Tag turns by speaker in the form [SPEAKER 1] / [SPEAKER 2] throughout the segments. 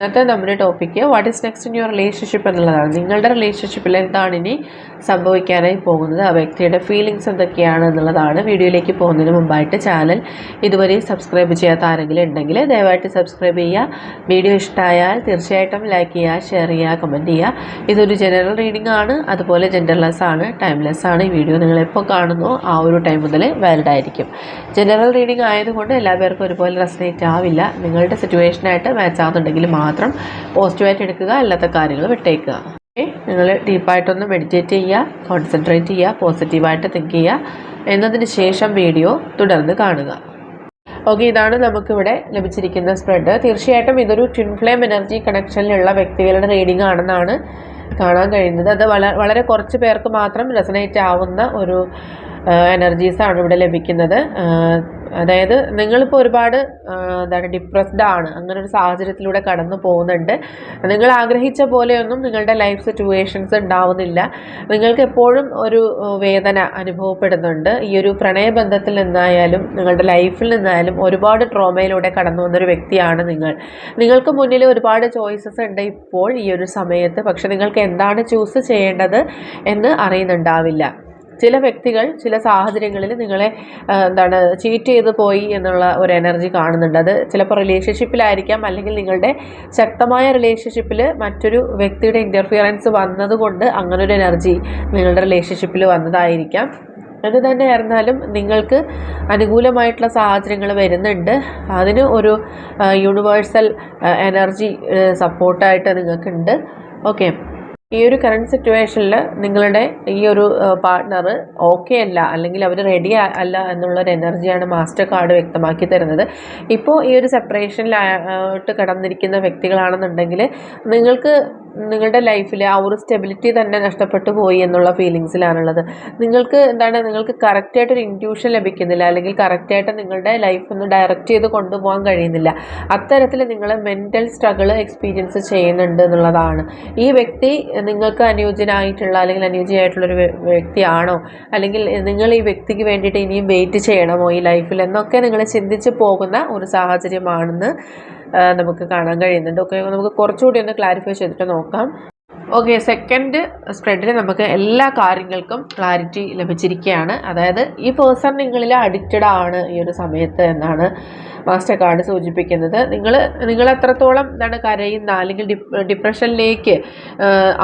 [SPEAKER 1] ഇന്നത്തെ നമ്മുടെ topic what is next in your relationship എന്നുള്ളതാണ്. നിങ്ങളുടെ റിലേഷൻഷിപ്പിൽ എന്താണ് ഇനി സംഭവിക്കാനായി പോകുന്നത്? ആ വ്യക്തിയുടെ ഫീലിങ്സ് എന്തൊക്കെയാണ് എന്നുള്ളതാണ് വീഡിയോയിലേക്ക് പോകുന്നതിന് മുമ്പായിട്ട് ചാനൽ ഇതുവരെ സബ്സ്ക്രൈബ് ചെയ്യാത്ത ആരെങ്കിലും ഉണ്ടെങ്കിൽ ദയവായിട്ട് സബ്സ്ക്രൈബ് ചെയ്യുക. വീഡിയോ ഇഷ്ടമായാൽ തീർച്ചയായിട്ടും ലൈക്ക് ചെയ്യുക ഷെയർ ചെയ്യുക കമന്റ് ചെയ്യുക. ഇതൊരു ജനറൽ റീഡിംഗ് ആണ്. അതുപോലെ ജെൻഡർലെസ് ആണ് ടൈംലെസ് ആണ്. ഈ വീഡിയോ നിങ്ങൾ എപ്പോൾ കാണുന്നു ആ ഒരു ടൈം മുതൽ വാലിഡ് ആയിരിക്കും. ജനറൽ റീഡിംഗ് ആയതുകൊണ്ട് എല്ലാ പേർക്കും ഒരുപോലെ റെസനേറ്റ് ആവില്ല. നിങ്ങളുടെ സിറ്റുവേഷനായിട്ട് മാച്ച് ആവുന്നുണ്ടെങ്കിൽ മാത്രം പോസിറ്റീവായിട്ട് എടുക്കുക അല്ലാത്ത കാര്യങ്ങൾ വിട്ടേക്കുക. ഓക്കെ നിങ്ങൾ ഡീപ്പായിട്ടൊന്ന് മെഡിറ്റേറ്റ് ചെയ്യുക കോൺസെൻട്രേറ്റ് ചെയ്യുക പോസിറ്റീവായിട്ട് തിങ്ക് ചെയ്യുക. എന്നതിന് ശേഷം വീഡിയോ തുടർന്ന് കാണുക. ഓക്കെ ഇതാണ് നമുക്കിവിടെ ലഭിച്ചിരിക്കുന്ന സ്പ്രെഡ് തീർച്ചയായിട്ടും ഇതൊരു ട്വിൻ ഫ്ലെയിം എനർജി കണക്ഷനിലുള്ള വ്യക്തികളുടെ റീഡിംഗ് ആണെന്നാണ് കാണാൻ കഴിയുന്നത്. അത് വളരെ കുറച്ച് പേർക്ക് മാത്രം റെസനേറ്റ് ആവുന്ന ഒരു എനർജീസാണ് ഇവിടെ ലഭിക്കുന്നത്. അതായത് നിങ്ങളിപ്പോൾ ഒരുപാട് എന്താണ് ഡിപ്രസ്ഡ് ആണ്. അങ്ങനെ ഒരു സാഹചര്യത്തിലൂടെ കടന്നു പോകുന്നുണ്ട്. നിങ്ങൾ ആഗ്രഹിച്ച പോലെയൊന്നും നിങ്ങളുടെ ലൈഫ് സിറ്റുവേഷൻസ് ഉണ്ടാവുന്നില്ല. നിങ്ങൾക്ക് എപ്പോഴും ഒരു വേദന അനുഭവപ്പെടുന്നുണ്ട്. ഈ ഒരു പ്രണയബന്ധത്തിൽ നിന്നായാലും നിങ്ങളുടെ ലൈഫിൽ നിന്നായാലും ഒരുപാട് ട്രോമയിലൂടെ കടന്നു വന്നൊരു വ്യക്തിയാണ് നിങ്ങൾ. നിങ്ങൾക്ക് മുന്നിൽ ഒരുപാട് ചോയ്സസ് ഉണ്ട് ഇപ്പോൾ ഈ ഒരു സമയത്ത്. പക്ഷെ നിങ്ങൾക്ക് എന്താണ് ചൂസ് ചെയ്യേണ്ടത് എന്ന് അറിയുന്നുണ്ടാവില്ല. ചില വ്യക്തികൾ ചില സാഹചര്യങ്ങളിൽ നിങ്ങളെ എന്താണ് ചീറ്റ് ചെയ്ത് പോയി എന്നുള്ള ഒരു എനർജി കാണുന്നുണ്ട്. അത് ചിലപ്പോൾ റിലേഷൻഷിപ്പിലായിരിക്കാം അല്ലെങ്കിൽ നിങ്ങളുടെ ശക്തമായ റിലേഷൻഷിപ്പിൽ മറ്റൊരു വ്യക്തിയുടെ ഇന്റർഫിയറൻസ് വന്നതുകൊണ്ട് അങ്ങനൊരു എനർജി നിങ്ങളുടെ റിലേഷൻഷിപ്പിൽ വന്നതായിരിക്കാം. അത് തന്നെ ആയിരുന്നാലും നിങ്ങൾക്ക് അനുകൂലമായിട്ടുള്ള സാഹചര്യങ്ങൾ വരുന്നുണ്ട്. അതിന് ഒരു യൂണിവേഴ്സൽ എനർജി സപ്പോർട്ടായിട്ട് നിങ്ങൾക്കുണ്ട്. ഓക്കെ ഈ ഒരു കറണ്ട് സിറ്റുവേഷനിൽ നിങ്ങളുടെ ഈ ഒരു പാർട്ട്ണർ ഓക്കെ അല്ല അല്ലെങ്കിൽ അവർ റെഡി അല്ല എന്നുള്ളൊരു എനർജിയാണ് മാസ്റ്റർ കാർഡ് വ്യക്തമാക്കി തരുന്നത്. ഇപ്പോൾ ഈ ഒരു സെപ്പറേഷനിലായിട്ട് കടന്നിരിക്കുന്ന വ്യക്തികളാണെന്നുണ്ടെങ്കിൽ നിങ്ങൾക്ക് നിങ്ങളുടെ ലൈഫിൽ ആ ഒരു സ്റ്റെബിലിറ്റി തന്നെ നഷ്ടപ്പെട്ടു പോയി എന്നുള്ള ഫീലിങ്സിലാണുള്ളത് നിങ്ങൾക്ക് എന്താണ് നിങ്ങൾക്ക് കറക്റ്റായിട്ടൊരു ഇന്റ്യൂഷൻ ലഭിക്കുന്നില്ല അല്ലെങ്കിൽ കറക്റ്റായിട്ട് നിങ്ങളുടെ ലൈഫ് ഒന്ന് ഡയറക്റ്റ് ചെയ്ത് കൊണ്ടുപോകാൻ കഴിയുന്നില്ല. അത്തരത്തിൽ നിങ്ങൾ മെന്റൽ സ്ട്രഗിൾ എക്സ്പീരിയൻസ് ചെയ്യുന്നുണ്ട് എന്നുള്ളതാണ്. ഈ വ്യക്തി നിങ്ങൾക്ക് അനുയോജ്യനായിട്ടുള്ള അല്ലെങ്കിൽ അനുയോജ്യമായിട്ടുള്ളൊരു വ്യക്തിയാണോ? അല്ലെങ്കിൽ നിങ്ങൾ ഈ വ്യക്തിക്ക് വേണ്ടിയിട്ട് ഇനിയും വെയിറ്റ് ചെയ്യണമോ ഈ ലൈഫിൽ എന്നൊക്കെ നിങ്ങൾ ചിന്തിച്ച് പോകുന്ന ഒരു സാഹചര്യമാണെന്ന് നമുക്ക് കാണാൻ കഴിയുന്നുണ്ട്. ഓക്കെ നമുക്ക് കുറച്ചുകൂടി ഒന്ന് ക്ലാരിഫൈ ചെയ്തിട്ട് നോക്കാം. ഓക്കെ സെക്കൻഡ് സ്പ്രെഡിൽ നമുക്ക് എല്ലാ കാര്യങ്ങൾക്കും ക്ലാരിറ്റി ലഭിച്ചിരിക്കുകയാണ്. അതായത് ഈ പേഴ്സൺ നിങ്ങളിൽ അഡിക്റ്റഡ് ആണ് ഈ ഒരു സമയത്ത് എന്നാണ് മാസ്റ്റർ കാർഡ് സൂചിപ്പിക്കുന്നത്. നിങ്ങൾ നിങ്ങൾ എത്രത്തോളം എന്താണ് കരയുന്ന അല്ലെങ്കിൽ ഡിപ്രഷനിലേക്ക്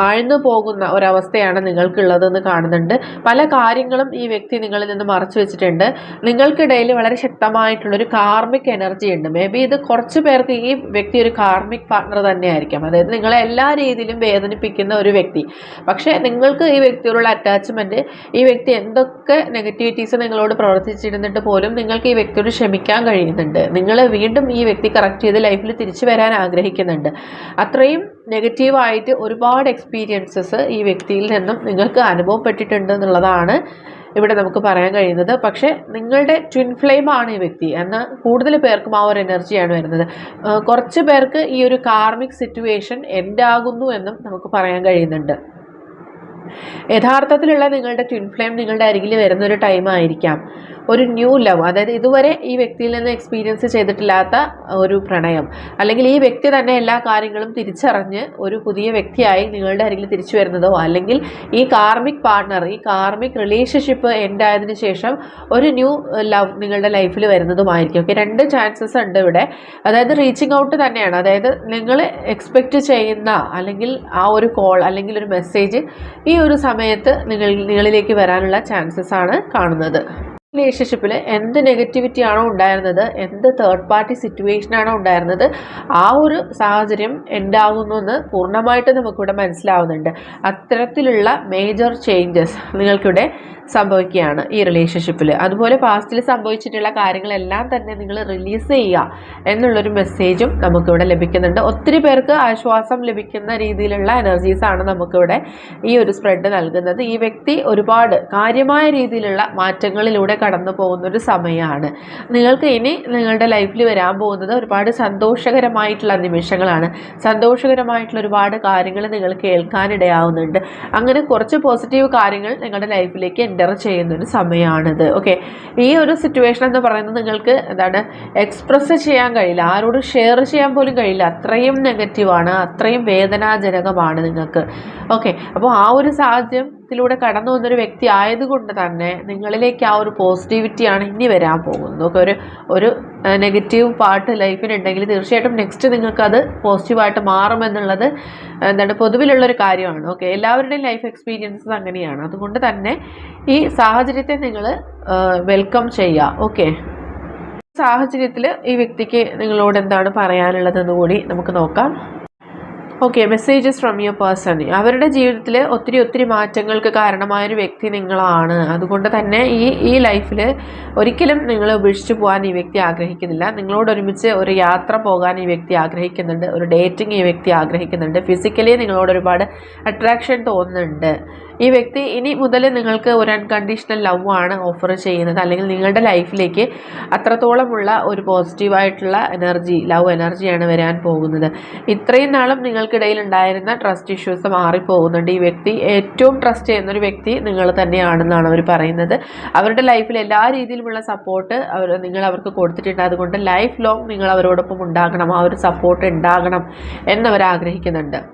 [SPEAKER 1] ആഴ്ന്നു പോകുന്ന ഒരവസ്ഥയാണ് നിങ്ങൾക്കുള്ളതെന്ന് കാണുന്നുണ്ട്. പല കാര്യങ്ങളും ഈ വ്യക്തി നിങ്ങളിൽ നിന്ന് മറച്ചു വെച്ചിട്ടുണ്ട്. നിങ്ങൾക്കിടയിൽ വളരെ ശക്തമായിട്ടുള്ളൊരു കാർമിക് എനർജി ഉണ്ട്. മേ ബി ഇത് കുറച്ച് പേർക്ക് ഈ വ്യക്തി ഒരു കാർമിക് പാർട്ണർ തന്നെയായിരിക്കാം. അതായത് നിങ്ങളെ എല്ലാ രീതിയിലും വേദനിപ്പിക്കുന്ന ഒരു വ്യക്തി. പക്ഷേ നിങ്ങൾക്ക് ഈ വ്യക്തിയോടുള്ള അറ്റാച്ച്മെന്റ് ഈ വ്യക്തി എന്തൊക്കെ നെഗറ്റിവിറ്റീസ് നിങ്ങളോട് പ്രവർത്തിച്ചിരുന്നിട്ട് പോലും നിങ്ങൾക്ക് ഈ വ്യക്തിയോട് ക്ഷമിക്കാൻ കഴിയുന്നുണ്ട്. നിങ്ങൾ വീണ്ടും ഈ വ്യക്തി കറക്റ്റ് ചെയ്ത് ലൈഫിൽ തിരിച്ചു വരാൻ ആഗ്രഹിക്കുന്നുണ്ട്. അത്രയും നെഗറ്റീവായിട്ട് ഒരുപാട് എക്സ്പീരിയൻസസ് ഈ വ്യക്തിയിൽ നിന്നും നിങ്ങൾക്ക് അനുഭവപ്പെട്ടിട്ടുണ്ട് എന്നുള്ളതാണ് ഇവിടെ നമുക്ക് പറയാൻ കഴിയുന്നത്. പക്ഷേ നിങ്ങളുടെ ട്വിൻ ഫ്ലെയിം ആണ് ഈ വ്യക്തി. എന്നാൽ കൂടുതൽ പേർക്കും ആ ഒരു എനർജിയാണ് വരുന്നത്. കുറച്ച് പേർക്ക് ഈ ഒരു കാർമിക് സിറ്റുവേഷൻ എൻഡാകുന്നു എന്നും നമുക്ക് പറയാൻ കഴിയുന്നുണ്ട്. യഥാർത്ഥത്തിലുള്ള നിങ്ങളുടെ ട്വിൻ ഫ്ലെയിം നിങ്ങളുടെ അരികിൽ വരുന്നൊരു ടൈം ആയിരിക്കാം. ഒരു ന്യൂ ലവ് അതായത് ഇതുവരെ ഈ വ്യക്തിയിൽ നിന്ന് എക്സ്പീരിയൻസ് ചെയ്തിട്ടില്ലാത്ത ഒരു പ്രണയം. അല്ലെങ്കിൽ ഈ വ്യക്തി തന്നെ എല്ലാ കാര്യങ്ങളും തിരിച്ചറിഞ്ഞ് ഒരു പുതിയ വ്യക്തിയായി നിങ്ങളുടെ അരികിൽ തിരിച്ചു വരുന്നതോ അല്ലെങ്കിൽ ഈ കാർമിക് പാർട്ണർ ഈ കാർമിക് റിലേഷൻഷിപ്പ് എൻഡ് ആയതിനു ശേഷം ഒരു ന്യൂ ലവ് നിങ്ങളുടെ ലൈഫിൽ വരുന്നതുമായിരിക്കും. ഓക്കെ രണ്ട് ചാൻസസ് ഉണ്ട് ഇവിടെ. അതായത് റീച്ചിങ് ഔട്ട് തന്നെയാണ്. അതായത് നിങ്ങൾ എക്സ്പെക്റ്റ് ചെയ്യുന്ന അല്ലെങ്കിൽ ആ ഒരു കോൾ അല്ലെങ്കിൽ ഒരു മെസ്സേജ് ഈ ഒരു സമയത്ത് നിങ്ങൾ നിങ്ങളിലേക്ക് വരാനുള്ള ചാൻസസ് ആണ് കാണുന്നത്. റിലേഷൻഷിപ്പിൽ എന്ത് നെഗറ്റിവിറ്റി ആണോ ഉണ്ടായിരുന്നത് എന്ത് തേർഡ് പാർട്ടി സിറ്റുവേഷൻ ആണോ ഉണ്ടായിരുന്നത് ആ ഒരു സാഹചര്യം ഉണ്ടാകുന്നു എന്ന് പൂർണമായിട്ട് നമുക്കിവിടെ മനസ്സിലാവുന്നുണ്ട്. അത്തരത്തിലുള്ള മേജർ ചേഞ്ചസ് നിങ്ങൾക്കിവിടെ സംഭവിക്കുകയാണ് ഈ റിലേഷൻഷിപ്പിൽ അതുപോലെ പാസ്റ്റിൽ സംഭവിച്ചിട്ടുള്ള കാര്യങ്ങളെല്ലാം തന്നെ നിങ്ങൾ റിലീസ് ചെയ്യുക എന്നുള്ളൊരു മെസ്സേജും നമുക്കിവിടെ ലഭിക്കുന്നുണ്ട്. ഒത്തിരി പേർക്ക് ആശ്വാസം ലഭിക്കുന്ന രീതിയിലുള്ള എനർജീസാണ് നമുക്കിവിടെ ഈ ഒരു സ്പ്രെഡ് നൽകുന്നത്. ഈ വ്യക്തി ഒരുപാട് കാര്യമായ രീതിയിലുള്ള മാറ്റങ്ങളിലൂടെ കടന്നു പോകുന്ന ഒരു സമയമാണ്. നിങ്ങൾക്ക് ഇനി നിങ്ങളുടെ ലൈഫിൽ വരാൻ പോകുന്നത് ഒരുപാട് സന്തോഷകരമായിട്ടുള്ള നിമിഷങ്ങളാണ്. സന്തോഷകരമായിട്ടുള്ള ഒരുപാട് കാര്യങ്ങൾ നിങ്ങൾ കേൾക്കാനിടയാവുന്നുണ്ട്. അങ്ങനെ കുറച്ച് പോസിറ്റീവ് കാര്യങ്ങൾ നിങ്ങളുടെ ലൈഫിലേക്ക് എന്റർ ചെയ്യുന്നൊരു സമയമാണിത് ഓക്കെ ഈ ഒരു സിറ്റുവേഷൻ എന്ന് പറയുന്നത് നിങ്ങൾക്ക് എന്താണ് എക്സ്പ്രസ് ചെയ്യാൻ കഴിയില്ല. ആരോട് ഷെയർ ചെയ്യാൻ പോലും കഴിയില്ല. അത്രയും നെഗറ്റീവാണ് അത്രയും വേദനാജനകമാണ് നിങ്ങൾക്ക്. ഓക്കെ അപ്പോൾ ആ ഒരു സാഹചര്യത്തിലൂടെ കടന്നു വന്നൊരു വ്യക്തി ആയതുകൊണ്ട് തന്നെ നിങ്ങളിലേക്ക് ആ ഒരു പോസിറ്റിവിറ്റിയാണ് ഇനി വരാൻ പോകുന്നത്. ഒരു ഒരു നെഗറ്റീവ് പാർട്ട് ലൈഫിനുണ്ടെങ്കിൽ തീർച്ചയായിട്ടും നെക്സ്റ്റ് നിങ്ങൾക്കത് പോസിറ്റീവായിട്ട് മാറുമെന്നുള്ളത് എന്താണ് പൊതുവിലുള്ളൊരു കാര്യമാണ്. ഓക്കെ എല്ലാവരുടെയും ലൈഫ് എക്സ്പീരിയൻസസ് അങ്ങനെയാണ്. അതുകൊണ്ട് തന്നെ ഈ സാഹചര്യത്തെ നിങ്ങൾ വെൽക്കം ചെയ്യുക. ഓക്കെ. സാഹചര്യത്തിൽ ഈ വ്യക്തിക്ക് നിങ്ങളോട് എന്താണ് പറയാനുള്ളതെന്ന് കൂടി നമുക്ക് നോക്കാം. Okay messages from your person അവരുടെ ജീവിതത്തിൽ ഒത്തിരി ഒത്തിരി മാറ്റങ്ങൾക്ക് കാരണമായ ഒരു വ്യക്തി നിങ്ങളാണ്. അതുകൊണ്ട് തന്നെ ഈ ഈ ലൈഫിൽ ഒരിക്കലും നിങ്ങളെ ഉപേക്ഷിച്ച് പോകാൻ ഈ വ്യക്തി ആഗ്രഹിക്കുന്നില്ല. നിങ്ങളോട് ഒരുമിച്ച് ഒരു യാത്ര പോകാൻ ഈ വ്യക്തി ആഗ്രഹിക്കുന്നുണ്ട്. ഒരു ഡേറ്റിംഗ് ഈ വ്യക്തി ആഗ്രഹിക്കുന്നുണ്ട്. ഫിസിക്കലി നിങ്ങളോട് ഒരുപാട് അട്രാക്ഷൻ തോന്നുന്നുണ്ട്. ഈ വ്യക്തി ഇനി മുതൽ നിങ്ങൾക്ക് ഒരു അൺകണ്ടീഷണൽ ലവ് ആണ് ഓഫർ ചെയ്യുന്നത്. അല്ലെങ്കിൽ നിങ്ങളുടെ ലൈഫിലേക്ക് അത്രത്തോളമുള്ള ഒരു പോസിറ്റീവായിട്ടുള്ള എനർജി ലവ് എനർജിയാണ് വരാൻ പോകുന്നത്. ഇത്രയും നാളും നിങ്ങൾക്കിടയിൽ ഉണ്ടായിരുന്ന ട്രസ്റ്റ് ഇഷ്യൂസ് മാറിപ്പോകുന്നുണ്ട്. ഈ വ്യക്തി ഏറ്റവും ട്രസ്റ്റ് ചെയ്യുന്നൊരു വ്യക്തി നിങ്ങൾ തന്നെയാണെന്നാണ് അവർ പറയുന്നത്. അവരുടെ ലൈഫിൽ എല്ലാ രീതിയിലുമുള്ള സപ്പോർട്ട് അവർ നിങ്ങൾ അവർക്ക് കൊടുത്തിട്ടുണ്ട്. അതുകൊണ്ട് ലൈഫ് ലോങ് നിങ്ങൾ അവരോടൊപ്പം ഉണ്ടാകണം. ആ ഒരു സപ്പോർട്ട് ഉണ്ടാകണം എന്നവർ ആഗ്രഹിക്കുന്നുണ്ട്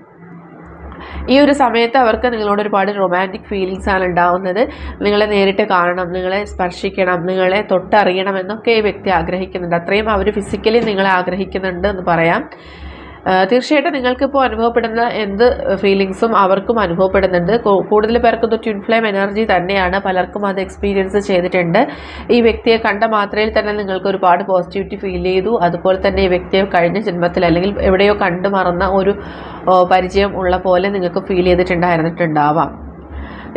[SPEAKER 1] ഈ ഒരു സമയത്ത് അവർക്ക് നിങ്ങളോട് ഒരുപാട് റൊമാന്റിക് ഫീലിങ്സ് ആണ് ഉണ്ടാവുന്നത്. നിങ്ങളെ നേരിട്ട് കാണണം നിങ്ങളെ സ്പർശിക്കണം നിങ്ങളെ തൊട്ടറിയണം എന്നൊക്കെ ഈ വ്യക്തി ആഗ്രഹിക്കുന്നുണ്ട്. അത്രയും അവർ ഫിസിക്കലി നിങ്ങളെ ആഗ്രഹിക്കുന്നുണ്ട് എന്ന് പറയാം. തീർച്ചയായിട്ടും നിങ്ങൾക്കിപ്പോൾ അനുഭവപ്പെടുന്ന എന്ത് ഫീലിങ്സും അവർക്കും അനുഭവപ്പെടുന്നുണ്ട്. കൂടുതൽ പേർക്കും ട്വിൻ ഫ്ലെയിം എനർജി തന്നെയാണ്. പലർക്കും അത് എക്സ്പീരിയൻസ് ചെയ്തിട്ടുണ്ട്. ഈ വ്യക്തിയെ കണ്ട മാത്രയിൽ തന്നെ നിങ്ങൾക്ക് ഒരുപാട് പോസിറ്റിവിറ്റി ഫീൽ ചെയ്തു. അതുപോലെ തന്നെ ഈ വ്യക്തിയെ കഴിഞ്ഞ ജന്മത്തിൽ അല്ലെങ്കിൽ എവിടെയോ കണ്ടു മറന്ന ഒരു പരിചയം ഉള്ള പോലെ നിങ്ങൾക്ക് ഫീൽ ചെയ്തിട്ടുണ്ടായിരുന്നിട്ടുണ്ടാവാം.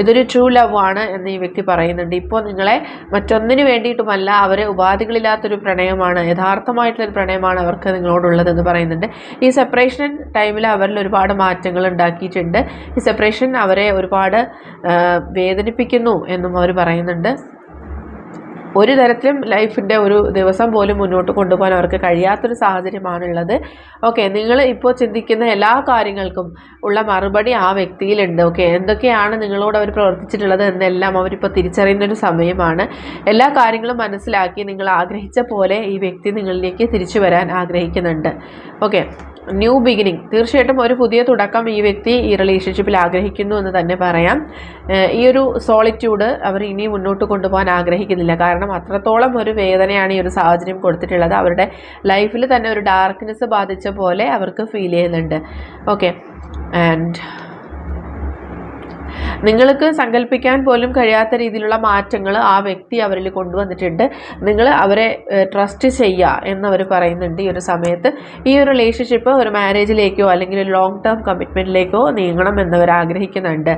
[SPEAKER 1] ഇതൊരു ട്രൂ ലവ് ആണ് എന്ന് ഈ വ്യക്തി പറയുന്നുണ്ട്. ഇപ്പോൾ നിങ്ങളെ മറ്റൊന്നിനു വേണ്ടിയിട്ടുമല്ല അവരെ ഉപാധികളില്ലാത്തൊരു പ്രണയമാണ് യഥാർത്ഥമായിട്ടുള്ളൊരു പ്രണയമാണ് അവർക്ക് നിങ്ങളോടുള്ളതെന്ന് പറയുന്നുണ്ട്. ഈ സെപ്പറേഷൻ ടൈമിൽ അവരിൽ ഒരുപാട് മാറ്റങ്ങൾ ഉണ്ടാക്കിയിട്ടുണ്ട്. ഈ സെപ്പറേഷൻ അവരെ ഒരുപാട് വേദനിപ്പിക്കുന്നു എന്നും അവർ പറയുന്നുണ്ട്. ഒരു തരത്തിലും ലൈഫിന്റെ ഒരു ദിവസം പോലും മുന്നോട്ട് കൊണ്ടുപോകാൻ അവർക്ക് കഴിയാത്തൊരു സാഹചര്യമാണുള്ളത്. ഓക്കെ നിങ്ങൾ ഇപ്പോൾ ചിന്തിക്കുന്ന എല്ലാ കാര്യങ്ങൾക്കും ഉള്ള മറുപടി ആ വ്യക്തിയിലുണ്ട്. ഓക്കെ എന്തൊക്കെയാണ് നിങ്ങളോട് അവർ പ്രവർത്തിച്ചിട്ടുള്ളത് എന്നെല്ലാം അവരിപ്പോൾ തിരിച്ചറിയുന്നൊരു സമയമാണ്. എല്ലാ കാര്യങ്ങളും മനസ്സിലാക്കി നിങ്ങൾ ആഗ്രഹിച്ച പോലെ ഈ വ്യക്തി നിങ്ങളിലേക്ക് തിരിച്ചു വരാൻ ആഗ്രഹിക്കുന്നുണ്ട്. ഓക്കെ. New beginning. തീർച്ചയായിട്ടും ഒരു പുതിയ തുടക്കം ഈ വ്യക്തി ഈ റിലേഷൻഷിപ്പിൽ ആഗ്രഹിക്കുന്നു എന്ന് തന്നെ പറയാം. ഈ ഒരു സോളിറ്റ്യൂഡ് അവർ ഇനി മുന്നോട്ട് കൊണ്ടുപോകാൻ ആഗ്രഹിക്കുന്നില്ല. കാരണം അത്രത്തോളം ഒരു വേദനയാണ് ഈ ഒരു സാഹചര്യം കൊടുത്തിട്ടുള്ളത്. അവരുടെ ലൈഫിൽ തന്നെ ഒരു ഡാർക്ക്നെസ് ബാധിച്ച പോലെ അവർക്ക് ഫീൽ ചെയ്യുന്നുണ്ട്. ഓക്കെ. ആൻഡ് നിങ്ങൾക്ക് സങ്കല്പിക്കാൻ പോലും കഴിയാത്ത രീതിയിലുള്ള മാറ്റങ്ങൾ ആ വ്യക്തി അവരിൽ കൊണ്ടുവന്നിട്ടുണ്ട്. നിങ്ങൾ അവരെ ട്രസ്റ്റ് ചെയ്യുക എന്നവർ പറയുന്നുണ്ട് ഈ ഒരു സമയത്ത്. ഈ ഒരു റിലേഷൻഷിപ്പ് ഒരു മാരേജിലേക്കോ അല്ലെങ്കിൽ ഒരു ലോങ് ടേം കമ്മിറ്റ്മെന്റിലേക്കോ നീങ്ങണം എന്നവർ ആഗ്രഹിക്കുന്നുണ്ട്.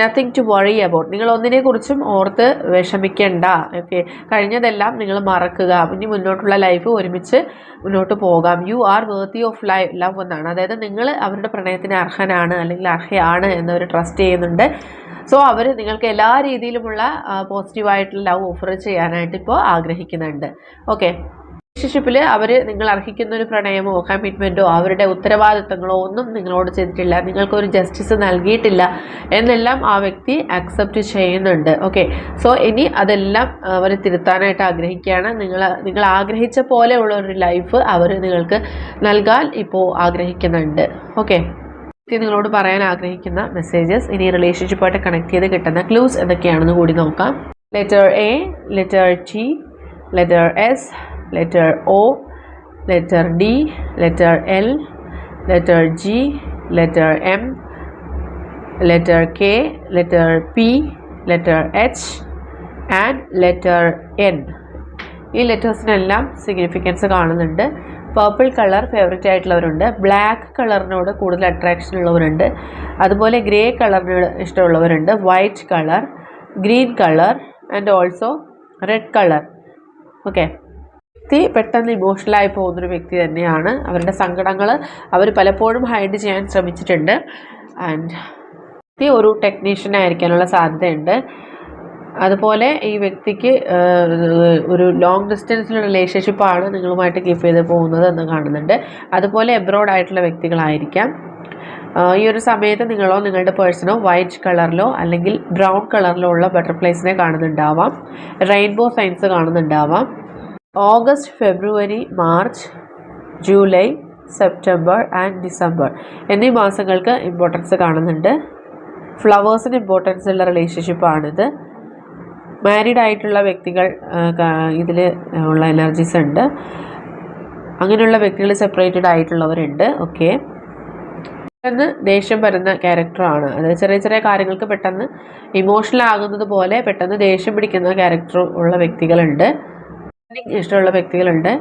[SPEAKER 1] നത്തിങ് ടു വറി അബൌട്ട് നിങ്ങൾ ഒന്നിനെക്കുറിച്ചും ഓർത്ത് വിഷമിക്കേണ്ട. ഓക്കെ കഴിഞ്ഞതെല്ലാം നിങ്ങൾ മറക്കുക. ഇനി മുന്നോട്ടുള്ള ലൈഫ് ഒരുമിച്ച് മുന്നോട്ട് പോകാം. യു ആർ വേർത്തി ഓഫ് ലൈ ലവ് എന്നാണ്. അതായത് നിങ്ങൾ അവരുടെ പ്രണയത്തിന് അർഹനാണ് അല്ലെങ്കിൽ അർഹയാണ് എന്നവർ ട്രസ്റ്റ് ചെയ്യുന്നുണ്ട്. സോ അവർ നിങ്ങൾക്ക് എല്ലാ രീതിയിലുമുള്ള പോസിറ്റീവായിട്ടുള്ള ലവ് ഓഫർ ചെയ്യാനായിട്ട് ഇപ്പോൾ ആഗ്രഹിക്കുന്നുണ്ട്. ഓക്കെ റിലേഷൻഷിപ്പിൽ അവർ നിങ്ങൾ അർഹിക്കുന്ന ഒരു പ്രണയമോ കമ്മിറ്റ്മെന്റോ അവരുടെ ഉത്തരവാദിത്തങ്ങളോ ഒന്നും നിങ്ങളോട് ചെയ്തിട്ടില്ല. നിങ്ങൾക്കൊരു ജസ്റ്റിസ് നൽകിയിട്ടില്ല എന്നെല്ലാം ആ വ്യക്തി അക്സെപ്റ്റ് ചെയ്യുന്നുണ്ട്. ഓക്കെ സോ ഇനി അതെല്ലാം അവർ തിരുത്താനായിട്ട് ആഗ്രഹിക്കുകയാണ്. നിങ്ങൾ നിങ്ങൾ ആഗ്രഹിച്ച പോലെയുള്ള ഒരു ലൈഫ് അവർ നിങ്ങൾക്ക് നൽകാൻ ഇപ്പോൾ ആഗ്രഹിക്കുന്നുണ്ട്. ഓക്കെ നിങ്ങളോട് പറയാൻ ആഗ്രഹിക്കുന്ന മെസ്സേജസ് ഇനി റിലേഷൻഷിപ്പായിട്ട് കണക്ട് ചെയ്ത് കിട്ടുന്ന ക്ലൂസ് എന്തൊക്കെയാണെന്ന് കൂടി നോക്കാം. Letter A letter T letter S letter O letter D letter L letter G letter M letter K letter P letter H and letter N ഈ ലെറ്റേഴ്സിനെല്ലാം സിഗ്നിഫിക്കൻസ് കാണുന്നുണ്ട്. പർപ്പിൾ കളർ ഫേവറേറ്റ് ആയിട്ടുള്ളവരുണ്ട്. Black കളറിനോട് കൂടുതൽ attraction ഉള്ളവരുണ്ട്. അതുപോലെ grey കളറിനോട് ഇഷ്ടമുള്ളവരുണ്ട്. White colour green colour and also red colour okay വ്യക്തി പെട്ടെന്ന് ഇമോഷണലായി പോകുന്നൊരു വ്യക്തി തന്നെയാണ്. അവരുടെ സങ്കടങ്ങൾ അവർ പലപ്പോഴും ഹൈഡ് ചെയ്യാൻ ശ്രമിച്ചിട്ടുണ്ട്. ആൻഡ് വ്യക്തി ഒരു ടെക്നീഷ്യൻ ആയിരിക്കാനുള്ള സാധ്യതയുണ്ട്. അതുപോലെ ഈ വ്യക്തിക്ക് ഒരു ലോങ് ഡിസ്റ്റൻസിലുള്ള റിലേഷൻഷിപ്പാണ് നിങ്ങളുമായിട്ട് കീപ്പ് ചെയ്ത് പോകുന്നത് എന്ന് കാണുന്നുണ്ട്. അതുപോലെ എബ്രോഡ് ആയിട്ടുള്ള വ്യക്തികളായിരിക്കാം. ഈ ഒരു സമയത്ത് നിങ്ങളോ നിങ്ങളുടെ പേഴ്സണോ വൈറ്റ് കളറിലോ അല്ലെങ്കിൽ ബ്രൗൺ കളറിലോ ഉള്ള ബട്ടർഫ്ലൈസിനെ കാണുന്നുണ്ടാവാം. Rainbow signs കാണുന്നുണ്ടാവാം. August February March July September and December എന്നീ മാസങ്ങൾക്ക് ഇമ്പോർട്ടൻസ് കാണുന്നുണ്ട്. ഫ്ലവേഴ്സിന് ഇമ്പോർട്ടൻസ് ഉള്ള റിലേഷൻഷിപ്പാണിത് മാരീഡ് ആയിട്ടുള്ള വ്യക്തികൾ ഇതിൽ ഉള്ള എനർജീസ് ഉണ്ട്. അങ്ങനെയുള്ള വ്യക്തികൾ സെപ്പറേറ്റഡ് ആയിട്ടുള്ളവരുണ്ട്. ഓക്കെ പെട്ടെന്ന് ദേഷ്യം വരുന്ന ക്യാരക്ടറാണ് അതായത് ചെറിയ ചെറിയ കാര്യങ്ങൾക്ക് പെട്ടെന്ന് ഇമോഷണൽ ആകുന്നത് പോലെ പെട്ടെന്ന് ദേഷ്യം പിടിക്കുന്ന ക്യാരക്ടർ ഉള്ള വ്യക്തികളുണ്ട്. ഇഷ്ടമുള്ള വ്യക്തികളുണ്ട്.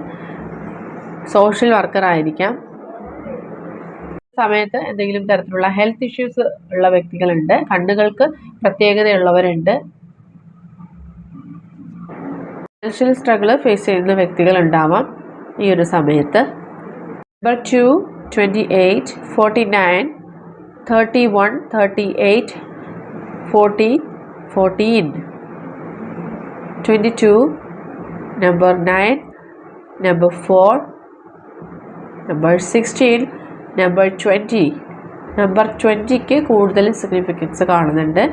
[SPEAKER 1] സോഷ്യൽ വർക്കർ ആയിരിക്കാം. സമയത്ത് എന്തെങ്കിലും തരത്തിലുള്ള ഹെൽത്ത് ഇഷ്യൂസ് ഉള്ള വ്യക്തികളുണ്ട്. കണ്ണുകൾക്ക് പ്രത്യേകതയുള്ളവരുണ്ട്. ഫിനാൻഷ്യൽ സ്ട്രഗിൾ ഫേസ് ചെയ്യുന്ന വ്യക്തികൾ ഉണ്ടാവാം ഈ ഒരു സമയത്ത്. Number two twenty eight forty nine thirty one thirty eight forty fourteen twenty two number nine number four number sixteen number twenty number ട്വന്റിക്ക് കൂടുതൽ സിഗ്നിഫിക്കൻസ് കാണുന്നുണ്ട്.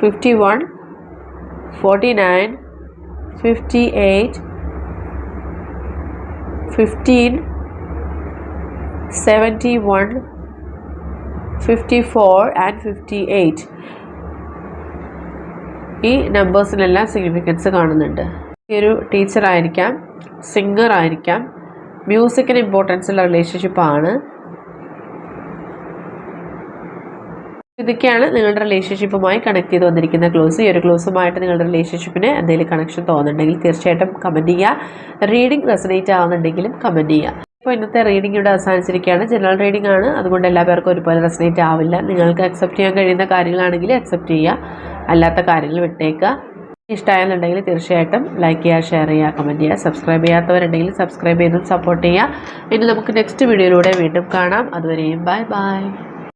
[SPEAKER 1] Fifty one fifty four and fifty ഈ നമ്പേഴ്സിനെല്ലാം സിഗ്നിഫിക്കൻസ് കാണുന്നുണ്ട്. ഒരു ടീച്ചറായിരിക്കാം singer ആയിരിക്കാം മ്യൂസിക്കിന് importance ഉള്ള റിലേഷൻഷിപ്പാണ് ഇതൊക്കെയാണ് നിങ്ങളുടെ റിലേഷൻഷിപ്പുമായി കണക്ട് ചെയ്ത് വന്നിരിക്കുന്ന ക്ലോസ് ഈ ഒരു ക്ലോസുമായിട്ട് നിങ്ങളുടെ റിലേഷൻഷിപ്പിന് എന്തെങ്കിലും കണക്ഷൻ തോന്നുന്നുണ്ടെങ്കിൽ തീർച്ചയായിട്ടും കമന്റ് ചെയ്യുക. റീഡിംഗ് റെസനേറ്റ് ആവുന്നുണ്ടെങ്കിലും കമന്റ് ചെയ്യുക. ഇപ്പോൾ ഇന്നത്തെ റീഡിംഗ് ഇവിടെ അവസാനിച്ചിരിക്കുകയാണ്. ജനറൽ റീഡിംഗ് ആണ്. അതുകൊണ്ട് എല്ലാ പേർക്കും ഒരുപോലെ റെസനേറ്റ് ആവില്ല. നിങ്ങൾക്ക് അക്സെപ്റ്റ് ചെയ്യാൻ കഴിയുന്ന കാര്യങ്ങളാണെങ്കിൽ അക്സെപ്റ്റ് ചെയ്യുക. അല്ലാത്ത കാര്യങ്ങൾ വിട്ടേക്കുക. ഇഷ്ടമായെന്നുണ്ടെങ്കിൽ തീർച്ചയായിട്ടും ലൈക്ക് ചെയ്യുക ഷെയർ ചെയ്യുക കമന്റ് ചെയ്യുക. സബ്സ്ക്രൈബ് ചെയ്യാത്തവരുണ്ടെങ്കിൽ സബ്സ്ക്രൈബ് ചെയ്തും സപ്പോർട്ട് ചെയ്യുക. ഇനി നമുക്ക് നെക്സ്റ്റ് വീഡിയോയിലൂടെ വീണ്ടും കാണാം. അതുവരെയും ബൈ ബൈ